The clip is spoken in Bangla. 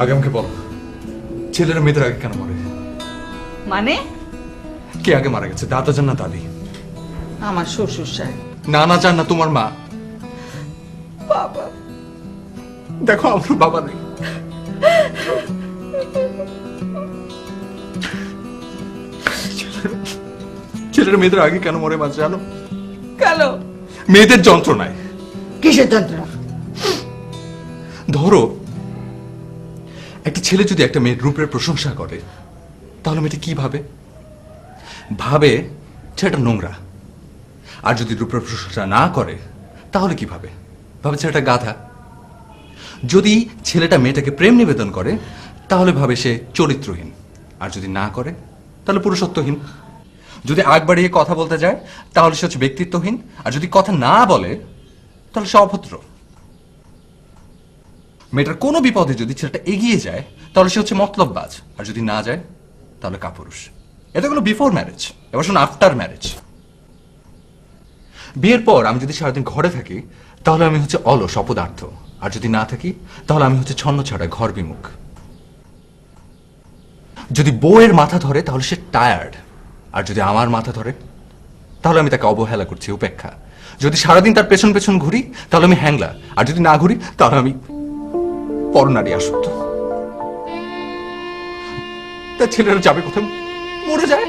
আগে আমাকে বলো ছেলেরা মেয়েদের আগে কেন মরে? মানে? কে আগে মারা গেছে দাদা যান না দাদি? আমার শ্বশুর সাহেব। নানা না তোমার মা? বাবা। দেখো আমার বাবা নেই। ছেলেরা মেয়েদের আগে কেন মরে মা জানো? কেন? মেয়েদের যন্ত্রণায়। কিসের যন্ত্রণা? ধরো একটা ছেলে যদি একটা মেয়ের রূপের প্রশংসা করে, তাহলে মেয়েটা কি ভাবে? ভাবে, ছেলেটা নোংরা। আর যদি রূপের প্রশংসা না করে, তাহলে কি ভাবে? ভাবে ছেলেটা গাধা। যদি ছেলেটা মেয়েটাকে প্রেম নিবেদন করে, তাহলে ভাবে সে চরিত্রহীন। আর যদি না করে, তাহলে পুরুষত্বহীন। যদি আগ বাড়িয়ে কথা বলতে যায়, তাহলে সে হচ্ছে ব্যক্তিত্বহীন। আর যদি কথা না বলে, তাহলে সে অভদ্র। মেয়েটার কোনো বিপদে যদি ছেলেটা এগিয়ে যায়, তাহলে সে হচ্ছে মতলববাজ। আর যদি না যায়, তাহলে কাপুরুষ। এটা হলো বিফোর ম্যারেজ এবার শোন আফটার ম্যারেজ বিয়ের পর আমি যদি সারাদিন ঘরে থাকি, তাহলে আমি হচ্ছে অলস, অপদার্থ। আর যদি না থাকি, তাহলে আমি হচ্ছে ছন্ন ছাড়া, ঘর বিমুখ। যদি বউয়ের মাথা ধরে, তাহলে সে টায়ার্ড আর যদি আমার মাথা ধরে, তাহলে আমি তাকে অবহেলা করছি, উপেক্ষা। যদি সারাদিন তার পেছন পেছন ঘুরি, তাহলে আমি হ্যাংলা। আর যদি না ঘুরি, তাহলে আমি পরনারী আসক্ত। তার ছেলেরা যাবে কোথায়? মরে যায়?